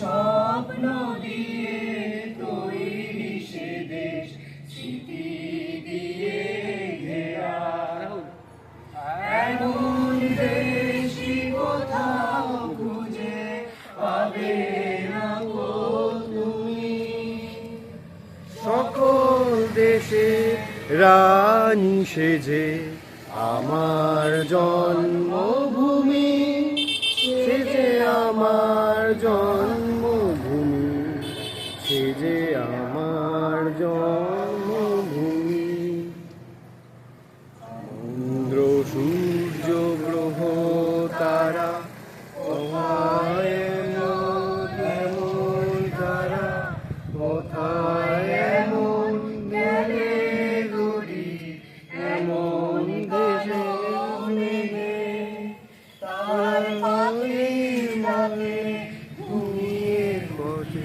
স্বপ্ন দিয়ে তৈরি সে দেশ স্মৃতি দিয়ে ঘেরা। এমন দেশি কোথাও খুঁজে পাবে না তুমি। সকল দেশে রানী সেজে আমার জন্মভূমি সেজে আমার জন্মভূমি সেজে আমার জন্মভূমি। চন্দ্র সূর্য গ্রহ তারা কোথায় এমন এমন তারা কোথায় এমন গেলে গড়ি এমন দেশে মেঘে তার পাখি ডাকে ঘুমিয়ে বসে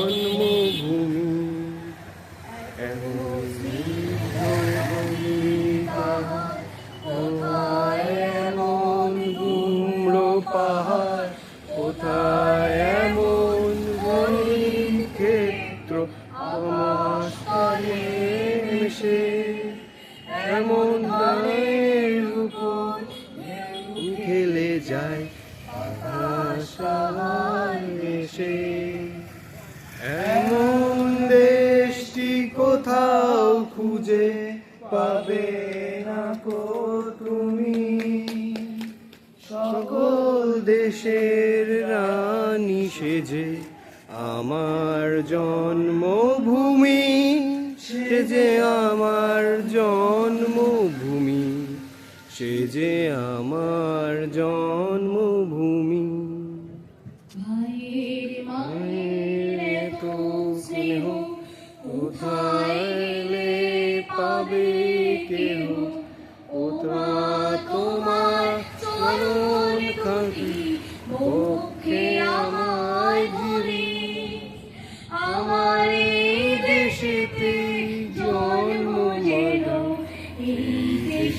মিশে এমন গানের উপর খেলে যায়। এসে এমন দেশটি কোথাও খুঁজে পাবে না কো তুমি। সকল দেশের রানী সেজে আমার জন্মভূমি সেজে আমার জন্মভূমি, সে যে আমার জন্মভূমি। এত স্নেহ, কোথায় পাবে কেহ? কোথা তোমার চরণ খাঁটি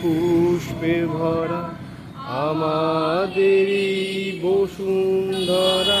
পুষ্পে ভরা আমাদেরই বসুন্ধরা।